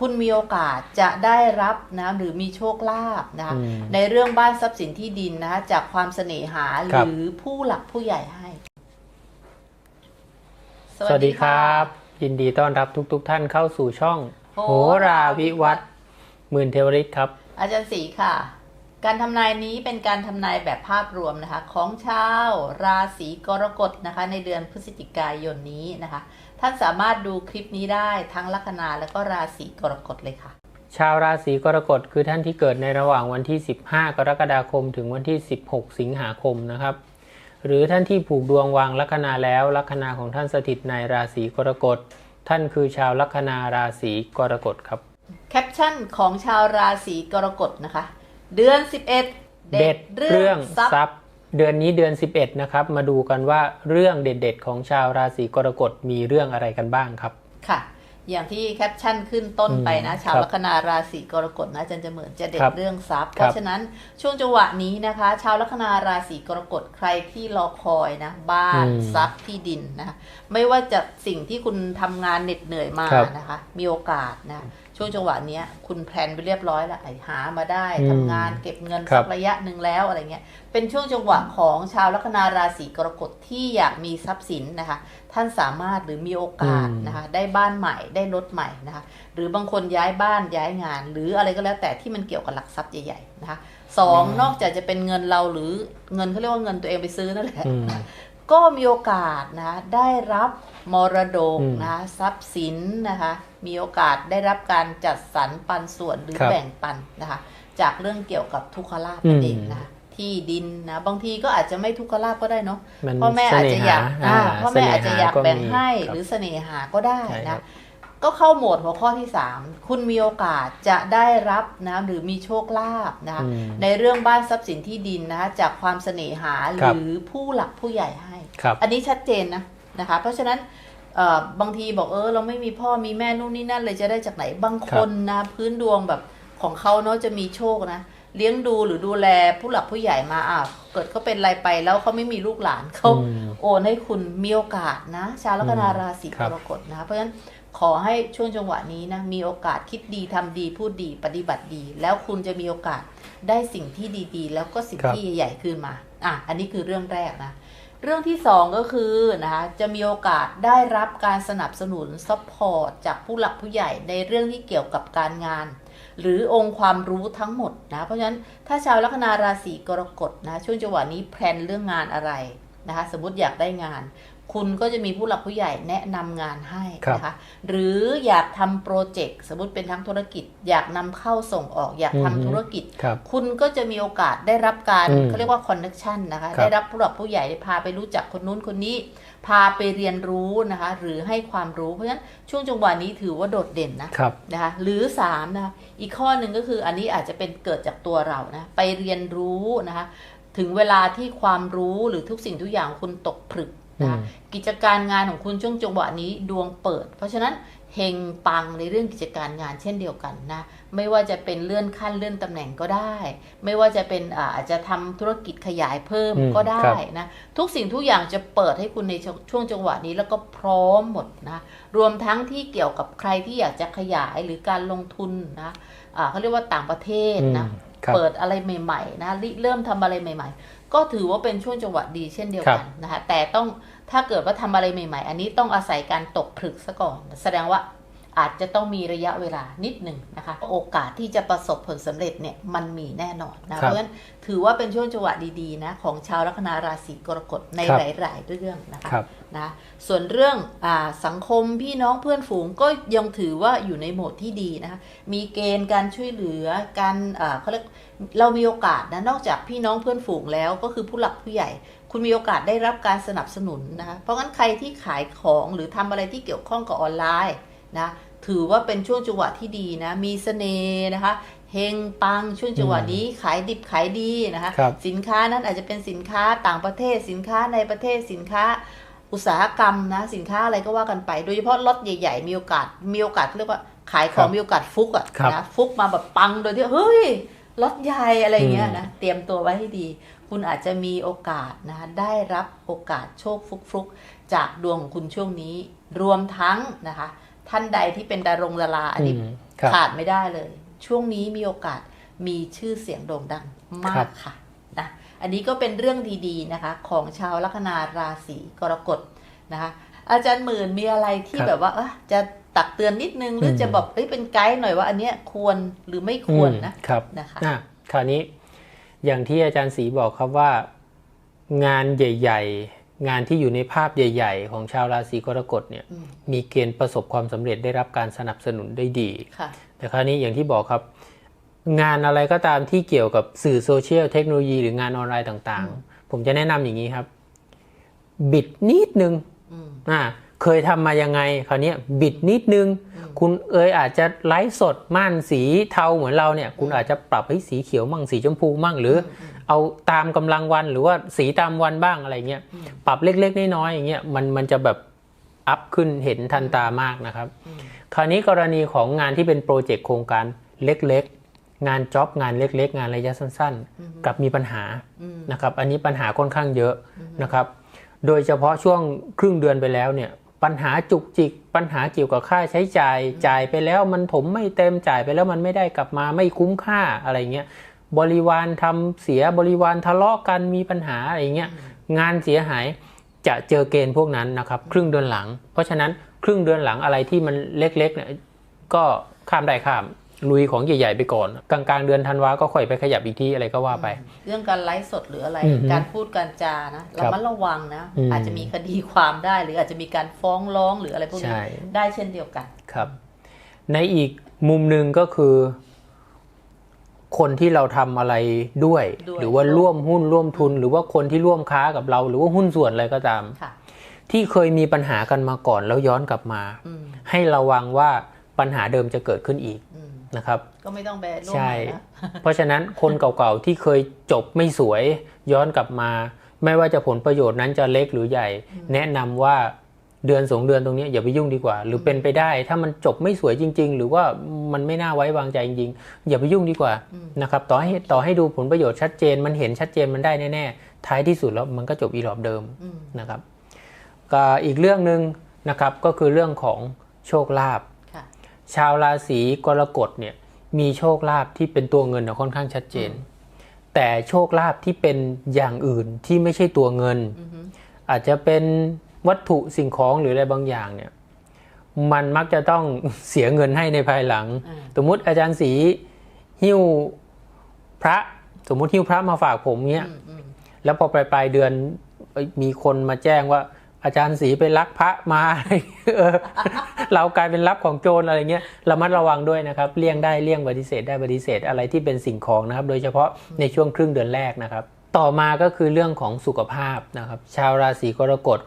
คุณมีโอกาสจะได้รับนะหรือมีโชคลาภนะคะอืมในเรื่องบ้านทรัพย์สินที่ดินนะคะจากความเสน่หาหครับรือผู้หลักผู้ใหญ่ให้ สวัสดีครับ ยินดีต้อนรับทุกๆทท่านเข้าสู่ช่อง โหโหราวิวัฒน์หมื่นเทวริตครับ อาจารย์ศรีค่ะ การทำนายนี้เป็นการทำนายแบบภาพรวมนะคะ ของชาวราศีกรกฎนะคะ ในเดือนพฤศจิกายนนี้นะคะ ท่านสามารถดูคลิปนี้ได้ทั้งลัคนาและก็ราศีกรกฎเลยค่ะ ชาวราศีกรกฎคือท่านที่เกิดในระหว่างวันที่ 15 กรกฎาคม ถึงวันที่ 16 สิงหาคมนะครับ หรือท่านที่ผูกดวงวางลัคนาแล้วลัคนาของท่านสถิตในราศีกรกฎท่านคือชาวลัคนาราศีกรกฎครับแคปชั่นของชาวราศีกรกฎนะคะ เดือน 11 เด็ดเรื่องทรัพย์ เดือนนี้เดือน 11 นะครับ มาดูกันว่าเรื่องเด็ดๆ ของชาวราศีกรกฎมีเรื่องอะไรกันบ้างครับ ค่ะ อย่างที่แคปชั่นขึ้นต้นไปนะอืมชาวครับลัคนาราศีกรกฎนะอาจารย์จะเหมือนจะเด็ดครับเรื่องทรัพย์ครับเพราะฉะนั้นช่วงจังหวะนี้นะคะ ชาวลัคนาราศีกรกฎใครที่รอคอยนะ บ้านอืมทรัพย์ที่ดินนะคะไม่ว่าจะสิ่งที่คุณทำงานเหน็ดเหนื่อยมาครับนะคะ มีโอกาสนะ ช่วงจังหวะเนี้ยคุณแพลนไปเรียบร้อยแล้วไอ้หามาได้อืมทำงานเก็บเงินครัสับกระยะหนึ่งแล้วอะไรเงี้ยเป็นช่วงจังหวะของชาวลัคนาราศีกรกฎที่อยากมีทรัพย์สินนะคะ ท่านสามารถหรือมีโอกาสอืมนะคะได้บ้านใหม่ได้รถใหม่นะคะหรือบางคนย้ายบ้านย้ายงาน หรืออะไรก็แล้วแต่ที่มันเกี่ยวกับหลักทรัพย์ใหญ่ๆนะคะสองนอกจากจะเป็นเงินเราหรือเงินเขาเรียกว่าเงินตัวเองไปซื้อนั่นแหละอืม ก็มีโอกาสนะคะได้รับมรดกอืมนะคะทรัพย์สินนะคะมีโอกาสได้รับการจัดสรรปันส่วนหรือครับแบ่งปันนะคะจากเรื่องเกี่ยวกับทุกขลาภนั่นเองอืม นะคะที่ดินนะบางทีก็อาจจะไม่ทุกขลาภก็ได้เนาะ มันพ่อแม่อาจจะอยากเสน่หอ่าพ่อแม่อาจจะอยากแบ่งให้เสน่หาก็มีหรือเสน่หาก็ได้ใช่ครันะบ ก็เข้าโหมดหัวข้อที่ 3 คุณมีโอกาสจะได้รับนะหรือมีโชคลาภนะคะอืมในเรื่องบ้านทรัพย์สินที่ดินนะคะจากความเสน่หาหครับรือผู้หลักผู้ใหญ่ให้ครับอันนี้ชัดเจนนะนะคะ เพราะฉะนั้นเอ่อบางทีบอกเออเราไม่มีพ่อมีแม่นู่นนี่นั่นเลยจะได้จากไหนบางคนนะพื้นดวงแบบของเขาเนาะจะมีโชคนะเลี้ยงดูหรือดูแลผู้หลักผู้ใหญ่มาอะเกิดเขาเป็นอะไรไปแล้วเขาไม่มีลูกหลานเขาอืมโอนให้คุณมีโอกาสนะ ชาวลัคนาราศีคกรับรกฎนะเพราะฉะนั้น ขอให้ช่วงจังหวะนี้นะมีโอกาสคิดดีทำดีพูดดีปฏิบัติดี แล้วคุณจะมีโอกาสได้สิ่งที่ดีๆ แล้วก็สิ่งที่ใหญ่ๆขึ้นมาอะอันนี้คือเรื่องแรกนะเรื่องที่สองก็คือนะคะจะมีโอกาสได้รับการสนับสนุนซัพพอร์ตจากผู้หลักผู้ใหญ่ในเรื่องที่เกี่ยวกับการงาน หรือองค์ความรู้ทั้งหมดนะเพราะฉะนั้นถ้าชาวลัคนาราศีกรกฎนะช่วงจังหวะนี้แพลนเรื่องงานอะไรนะคะสมมติอยากได้งาน คุณก็จะมีผู้หลักผู้ใหญ่แนะนำงานให้นะคะหรืออยากทำโปรเจกต์สมมติเป็นทั้งธุรกิจ อยากนำเข้าส่งออกอยากทำอือฮึธุรกิจครับคุณก็จะมีโอกาสได้รับการอืมเขาเรียกว่าคอนเน c t ชันนะคะครับได้รับผู้หลักผู้ใหญ่พาไปรู้จักคนนู้นคนนี้ พาไปเรียนรู้นะคะหรือให้ความรู้เพราะฉะนั้นช่วงจังหวะนี้ถือว่าโดดเด่นนะครับนะคะหรือ3นะคะอีกข้อหนึ่งก็คืออันนี้อาจจะเป็นเกิดจากตัวเรานะไปเรียนรู้นะคะถึงเวลาที่ความรู้หรือทุกสิ่งทุกอย่างคุณตกผลึก นะคะอืมกิจการงานของคุณช่วงจังหวะนี้ดวงเปิด เพราะฉะนั้นเฮงปังในเรื่องกิจการงานเช่นเดียวกันนะไม่ว่าจะเป็นเลื่อนขั้นเลื่อนตำแหน่งก็ได้ ไม่ว่าจะเป็นอาอาจจะทำธุรกิจขยายเพิ่มอืมก็ได้ครับนะทุกสิ่งทุกอย่างจะเปิดให้คุณในช่วงช่วงจังหวะนี้แล้วก็พร้อมหมดนะรวมทั้งที่เกี่ยวกับใครที่อยากจะขยายหรือการลงทุนนะอ่าเขาเรียกว่าต่างประเทศนะอืมครับเปิดอะไรใหม่ๆนะริเริ่มทำอะไรใหม่ ๆ ก็ถือว่าเป็นช่วงจังหวะดีเช่นเดียวกันนะคะแต่ต้องถ้าเกิดว่าทำอะไรใหม่ ๆ อันนี้ต้องอาศัยการตกผลึกซะก่อน แสดงว่า อาจจะต้องมีระยะเวลานิดหนึ่งนะคะ โอกาสที่จะประสบผลสำเร็จเนี่ยมันมีแน่นอนนะครัเพบราะฉะนั้นถือว่าเป็นช่วงจังหวะดีๆนะของชาวลัคนาราศีกรกฎในครับหลาย ๆ เรื่องนะคะครับนะส่วนเรื่องอาสังคมพี่น้องเพื่อนฝูงก็ยังถือว่าอยู่ในโหมดที่ดีนะคะมีเกณฑ์การช่วยเหลือการอ่าเขาเรียกเรามีโอกาสนะนอกจากพี่น้องเพื่อนฝูงแล้วก็คือผู้หลักผู้ใหญ่คุณมีโอกาสได้รับการสนับสนุนนะคะ เพราะงั้นใครที่ขายของหรือทำอะไรที่เกี่ยวข้องกับออนไลน์นะ ถือว่าเป็นช่วงจังหวะที่ดีนะ มีเสน่ห์นะคะเฮงปังช่วงจังหวะนี้ขายดิบขายดีนะคะครับสินค้านั้นอาจจะเป็นสินค้าต่างประเทศสินค้าในประเทศสินค้าอุตสาหกรรมนะสินค้าอะไรก็ว่ากันไปโดยเฉพาะรถใหญ่ ๆ มีโอกาสมีโอกาสเรียกว่าขายของครับมีโอกาสฟุกอะครับนะฟุกมาแบบปังโดยที่เฮ้ยรถใหญ่อะไรเงี้ยนะเตรียมตัวไว้ให้ดี คุณอาจจะมีโอกาสนะคะได้รับโอกาสโชคฟุกๆ จากดวงของคุณช่วงนี้ รวมทั้งนะคะ ท่านใดที่เป็นดารงดาราอันนี้อืมครับขาดไม่ได้เลย ช่วงนี้มีโอกาสมีชื่อเสียงโด่งดังมาครักบค่ะนะอันนี้ก็เป็นเรื่องดีๆนะคะ ของชาวลัคนาราศีกรกฎนะคะ อาจารย์หมื่นมีอะไรที่ครับแบบว่าเออจะตักเตือนนิดนึงหรืออมจะบอกเอ้ยเป็นไกด์หน่อยว่า อันเนี้ยควรหรือไม่ควรนะอืมครับนะคะอะคราวนี้อย่างที่อาจารย์ศรีบอกครับว่า งานใหญ่ ๆ งานที่อยู่ในภาพใหญ่ ๆ ของชาวราศีกรกฎเนี่ยอืมมีเกณฑ์ประสบความสำเร็จได้รับการสนับสนุนได้ดีค่ะแต่คราวนี้อย่างที่บอกครับ งานอะไรก็ตามที่เกี่ยวกับสื่อโซเชียลเทคโนโลยีหรืองานออนไลน์ต่างอืมๆผมจะแนะนำอย่างนี้ครับ บิดนิดนึงอืมอ่า เคยทำมายังไงคราวนี้บิดนิดนึงอืมคุณเอยอาจจะไลฟ์สดม่านสีเทาเหมือนเราเนี่ย คุณอาจจะปรับให้สีเขียวมั่งสีชมพูมั่งหรืออมเอาตามกำลังวันหรือว่าสีตามวันบ้างอะไรเงี้ยอืมปรับเล็กๆน้อยๆอย่างเงี้ยมันมันจะแบบอัพขึ้นเห็นทันตามากนะครับอืมคราวนี้กรณีของงานที่เป็นโปรเจกต์โครงการเล็กๆ งานจ็อบงานเล็ก ๆ งานระยะสั้นอืมๆกับมีปัญหาอืมนะครับ อันนี้ปัญหาค่อนข้างเยอะอืมนะครับ โดยเฉพาะช่วงครึ่งเดือนไปแล้วเนี่ย ปัญหาจุกจิก ปัญหาเกี่ยวกับค่าใช้จ่ายจ่ายไปแล้วมันถมไม่เต็มจ่ายไปแล้วมันไม่ได้กลับมาไม่คุ้มค่าอะไรเงี้ยบริวารทำเสียบริวารทะเลาะกันมีปัญหาอะไรเงี้ยงานเสียหายจะเจอเกณฑ์พวกนั้นนะครับครึ่งเดือนหลัง เพราะฉะนั้นครึ่งเดือนหลังอะไรที่มันเล็กๆเนี่ยก็ข้ามได้ข้าม ลุยของใหญ่ๆไปก่อน กลางๆเดือนธันวาก็ค่อยไปขยับอีกทีอะไรก็ว่าไป เรื่องการไลฟ์สดหรืออะไรอือฮึการพูดการจานะครัระบมัดระวังนะอืมอาจจะมีคดีความได้หรืออาจจะมีการฟ้องร้องหรืออะไรพวกนี้ใช่ได้เช่นเดียวกันครับ ในอีกมุมหนึ่งก็คือ คนที่เราทำอะไรด้วยด้วย หรือว่าร่วมหุ้นร่วมทุน หรือว่าคนที่ร่วมค้ากับเรา หรือว่าหุ้นส่วนอะไรก็ตามค่ะที่เคยมีปัญหากันมาก่อนแล้วย้อนกลับมาอืมให้ระวังว่าปัญหาเดิมจะเกิดขึ้นอีกอืม นะครับ ก็ไม่ต้องไปร่วมใช่ใหม่นะเพราะฉะนั้นคนเก่าๆที่เคยจบไม่สวยย้อนกลับมา ไม่ว่าจะผลประโยชน์นั้นจะเล็กหรือใหญ่ แนะนำว่าเดือนสองเดือนตรงนี้อย่าไปยุ่งดีกว่า หรือเป็นไปได้ ถ้ามันจบไม่สวยจริง ๆ หรือว่ามันไม่น่าไว้วางใจจริงๆ อย่าไปยุ่งดีกว่าอืมนะครับต่อให้ต่อให้ดูผลประโยชน์ชัดเจน มันเห็นชัดเจนมันได้แน่ๆท้ายที่สุดแล้วมันก็จบอีหลอบเดิมอืมนะครับก็อีกเรื่องหนึ่งนะครับก็คือเรื่องของโชคลาภค่ะ ชาวราศีกรกฎเนี่ยมีโชคลาภที่เป็นตัวเงินน่ะค่อนข้างชัดเจน แต่โชคลาภที่เป็นอย่างอื่นที่ไม่ใช่ตัวเงินอือฮึอาจจะเป็นวัตถุสิ่งของหรืออะไรบางอย่างเนี่ยมันมักจะต้องเสียเงินให้ในภายหลังอ่าสมมุติอาจารย์ศรีหิ้วพระสมมุติหิ้วพระมาฝากผมเนี้ยอืมอืมแล้วพอปลายปลายๆเดือนเอ้ยมีคนมาแจ้งว่า อาจารย์ศรีไปลักพระมาเออเรากลายเป็นรับของโจรอะไรเงี้ยระมัดระวังด้วยนะครับเลี่ยงได้เลี่ยงปฏิเสธได้ปฏิเสธอะไรที่เป็นสิ่งของนะครับ โดยเฉพาะในช่วงครึ่งเดือนแรกนะครับ ต่อมาก็คือเรื่องของสุขภาพนะครับ ชาวราศีกรกฎ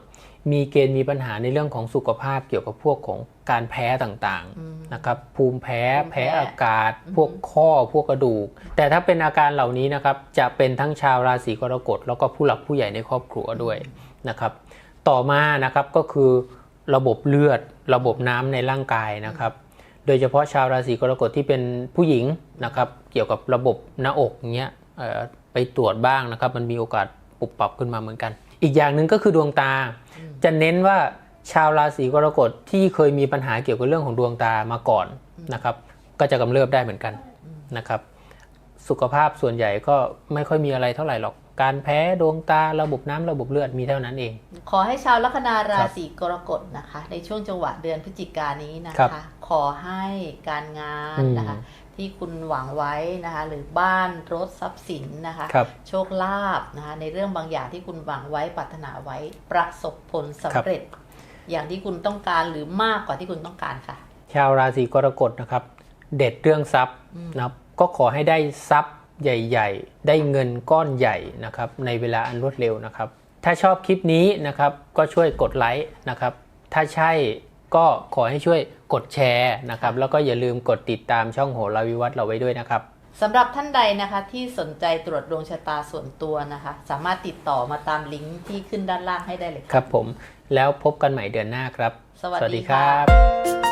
มีเกณฑ์มีปัญหาในเรื่องของสุขภาพเกี่ยวกับพวกของการแพ้ต่างอืมๆนะครับภูมิแพ้ภูมิแพ้แพ้อากาศอืมพวกข้อพวกกระดูก แต่ถ้าเป็นอาการเหล่านี้นะครับจะเป็นทั้งชาวราศีกรกฎแล้วก็ผู้หลักผู้ใหญ่ในครอบครัวด้วยนะครับ ต่อมานะครับก็คือระบบเลือดระบบน้ำในร่างกายนะครับ โดยเฉพาะชาวราศีกรกฎที่เป็นผู้หญิงนะครับ เกี่ยวกับระบบหน้าอกเงี้ยไปตรวจบ้างนะครับ มันมีโอกาสปุบปรับขึ้นมาเหมือนกัน อีกอย่างหนึ่งก็คือดวงตา จะเน้นว่าชาวราศีกรกฎที่เคยมีปัญหาเกี่ยวกับเรื่องของดวงตามาก่อนนะครับ ก็จะกำเริบได้เหมือนกันนะครับ สุขภาพส่วนใหญ่ก็ไม่ค่อยมีอะไรเท่าไหร่หรอก การแพ้ดวงตาระบบน้ำระบบเลือดมีเท่านั้นเอง ขอให้ชาวลัคนาราศีกรกฎนะคะ ในช่วงจังหวะเดือนพฤศจิกายนนี้นะครัคะบขอให้การงานอืมนะคะ ที่คุณหวังไว้นะคะ หรือบ้านรถทรัพย์สินนะคะครับโชคลาภนะคะ ในเรื่องบางอย่างที่คุณหวังไว้ปรารถนาไว้ประสบผลสำเร็จ อย่างที่คุณต้องการหรือมากกว่าที่คุณต้องการค่ะ ชาวราศีกรกฎนะครับ เด็ดเรื่องทรัพย์อืมนะครับก็ขอให้ได้ทรัพย์ ใหญ่ ๆ ได้เงินก้อนใหญ่นะครับในเวลาอันรวดเร็วนะครับ ถ้าชอบคลิปนี้นะครับก็ช่วยกดไลค์นะครับถ้าใช่ก็ขอให้ช่วยกดแชร์นะครับแล้วก็อย่าลืมกดติดตามช่องโหราวิวัฒน์เราไว้ด้วยนะครับสำหรับท่านใดนะคะที่สนใจตรวจดวงชะตาส่วนตัวนะคะ สามารถติดต่อมาตามลิงก์ที่ขึ้นด้านล่างให้ได้เลยครับผม แล้วพบกันใหม่เดือนหน้าครับ สวัสดีค่ะครับ